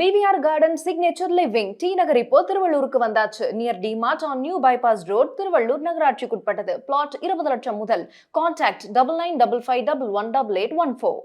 TVR garden signature living T Nagar இப்போ திருவள்ளூருக்கு வந்தாச்சு. Near D mart on new bypass road Tiruvallur நகராட்சிக்குட்பட்டது plot இருபது லட்சம் முதல். Contact double nine double five double one double eight one four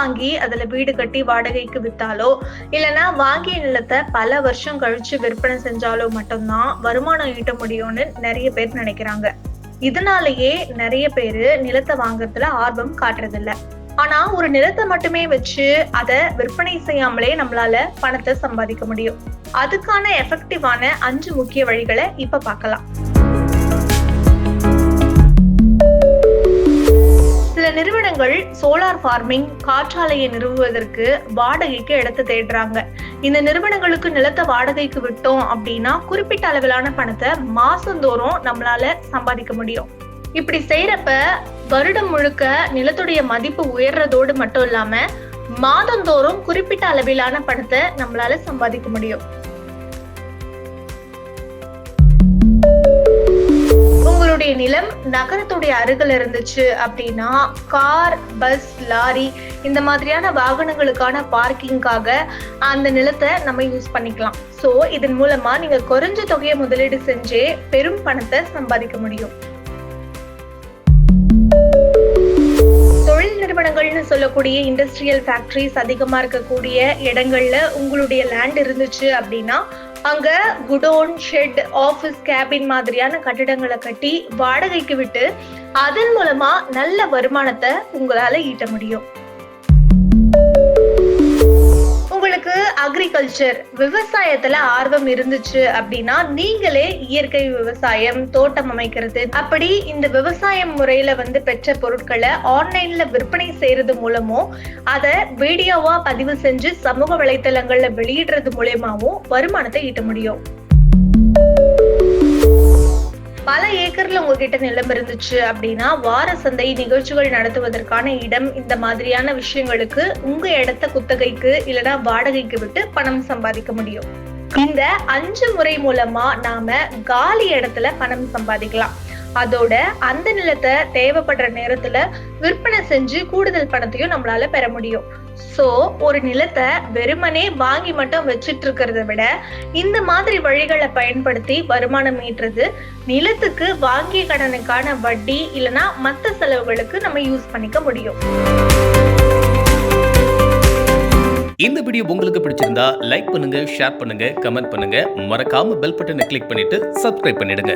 வாங்கி அதுல வீடு கட்டி வாடகைக்கு வித்தாலோ இல்லனா வாங்கிய நிலத்தை பல வருஷம் கழிச்சு விற்பனை செஞ்சாலோ மட்டும்தான் வருமானம் ஈட்ட முடியும்னு நிறைய பேர் நினைக்கிறாங்க. இதனாலேயே நிறைய பேரு நிலத்தை வாங்குறதுல ஆர்வம் காட்டுறதில்ல. ஆனா ஒரு நிலத்தை மட்டுமே வச்சு அதை விற்பனை செய்யாமலே நம்மளால பணத்தை சம்பாதிக்க முடியும். அதுக்கான எஃபெக்டிவான அஞ்சு முக்கிய வழிகளை இப்ப பார்க்கலாம். சோலார் ஃபார்மிங் காற்றாலையை நிறுவுவதற்கு வாடகைக்கு இடத்தை தேடுறாங்க. இந்த நிறுவனங்களுக்கு நிலத்தை வாடகைக்கு விட்டோம் அப்படின்னா குறிப்பிட்ட அளவிலான பணத்தை மாசந்தோறும் நம்மளால சம்பாதிக்க முடியும். இப்படி செய்யறப்ப வருடம் முழுக்க நிலத்துடைய மதிப்பு உயர்றதோடு மட்டும் இல்லாம மாதந்தோறும் குறிப்பிட்ட அளவிலான பணத்தை நம்மளால சம்பாதிக்க முடியும். உங்களுடைய நிலம் நகரத்துடைய அருகில் இருந்துச்சு அப்படின்னா கார் பஸ் லாரி இந்த மாதிரியான வாகனங்களுக்கான பார்க்கிங்காக அந்த நிலத்தை நம்ம யூஸ் பண்ணிக்கலாம். ஸோ இதன் மூலமா நீங்க குறைஞ்ச தொகையை முதலீடு செஞ்சே பெரும் பணத்தை சம்பாதிக்க முடியும். தொழில் நிறுவனங்கள்னு சொல்லக்கூடிய இண்டஸ்ட்ரியல் ஃபேக்டரிஸ் அதிகமா இருக்கக்கூடிய இடங்கள்ல உங்களுடைய லேண்ட் இருந்துச்சு அப்படின்னா அங்க குடோன் ஷெட் ஆபீஸ் கேபின் மாதிரியான கட்டிடங்களை கட்டி வாடகைக்கு விட்டு அதன் மூலமா நல்ல வருமானத்தை உங்களால ஈட்ட முடியும். அக்ரிகல்ச்சர் விவசாயத்துல ஆர்வம் இருந்துச்சு அப்படின்னா நீங்களே இயற்கை விவசாயம் தோட்டம் அமைக்கிறது. அப்படி இந்த விவசாயம் முறையில வந்து பெற்ற பொருட்களை ஆன்லைன்ல விற்பனை செய்யறது மூலமோ அதை வீடியோவா பதிவு செஞ்சு சமூக வலைத்தளங்கள்ல வெளியிடுறது மூலயமாவும் வருமானத்தை ஈட்ட முடியும். பல ஏக்கர்ல உங்ககிட்ட நிலம் இருந்துச்சு அப்படின்னா வார சந்தை நிகழ்ச்சிகள் நடத்துவதற்கான இடம் இந்த மாதிரியான விஷயங்களுக்கு உங்க இடத்த குத்தகைக்கு இல்லைன்னா வாடகைக்கு விட்டு பணம் சம்பாதிக்க முடியும். இந்த அஞ்சு முறை மூலமா நாம காலி இடத்துல பணம் சம்பாதிக்கலாம். அதோட அந்த நிலத்தை தேவைப்படுற நேரத்துல விற்பனை செஞ்சு கூடுதல் பணத்தையும் நம்மளால பெற முடியும். சோ ஒரு நிலத்தை வெறுமனே வாங்கி மட்டும் வச்சிட்டு இருக்கிறத விட இந்த மாதிரி வழிகளை பயன்படுத்தி வருமானம் ஈட்டுறது நிலத்துக்கு வாங்கிய கடனுக்கான வட்டி இல்லனா மத்த செலவுகளுக்கு நம்ம யூஸ் பண்ணிக்க முடியும். இந்த வீடியோ உங்களுக்கு பிடிச்சிருந்தா லைக் பண்ணுங்க ஷேர் பண்ணுங்க கமெண்ட் பண்ணுங்க. மறக்காம பெல் பட்டனை கிளிக் பண்ணிட்டு சப்ஸ்கிரைப் பண்ணிடுங்க.